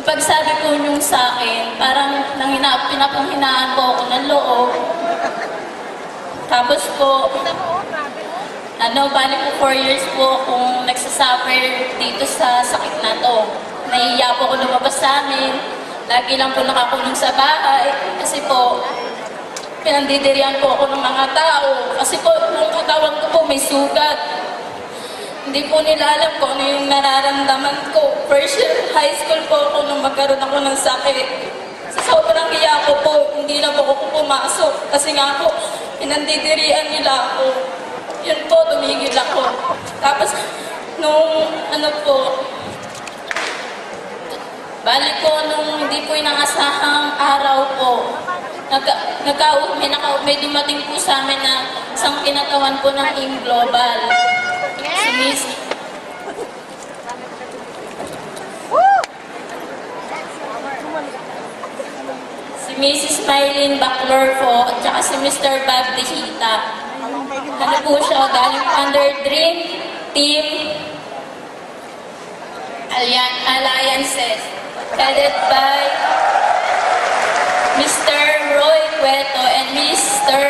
Nung pagsabi po niyong sa akin, parang nanghina, pinapanghinaan po ako ng loob. Tapos po, ano, bali po four years po akong nagsasuffer dito sa sakit na to. Nahihiya po ako lumabas sa amin. Lagi lang po nakakulong sa bahay. Kasi po, pinandidirihan po ako ng mga tao. Kasi po, yung katawan ko po may sugat. Hindi po nila alam kung ano yung nararamdaman ko. First year high school po ako nung magkaroon ako ng sakit. Sa sobrang hiya ko po, hindi na po ako pumasok. Kasi nga po, pinandidirian nila ako. Yun po, tumigil ako. Tapos, nung ano po, balik ko nung hindi po inangasahang araw po, nagka, nagka, may, naka, may dumating po sa amin na isang kinatawan po ng AIM Global. Si Miss, si Mrs. Mylene Baclor po, at saka si Mr. Bob Dehita. Ano po siya, galing under Dream Team Allian- Alliances, headed by Mr. Roy Cueto and Mr.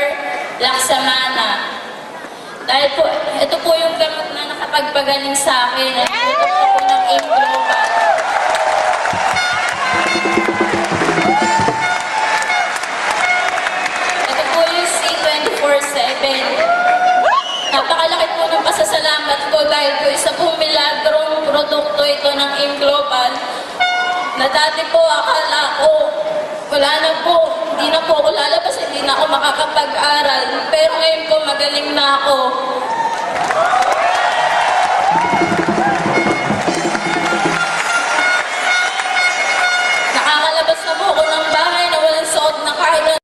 Laksamana. Dahil po, ito po yung gamot na nakapagpagaling sa akin. Ito po ng AIM Global. Na dati po akala ko wala na po, hindi na po ako lalabas, hindi na ako makakapag-aral. Pero ngayon po magaling na ako.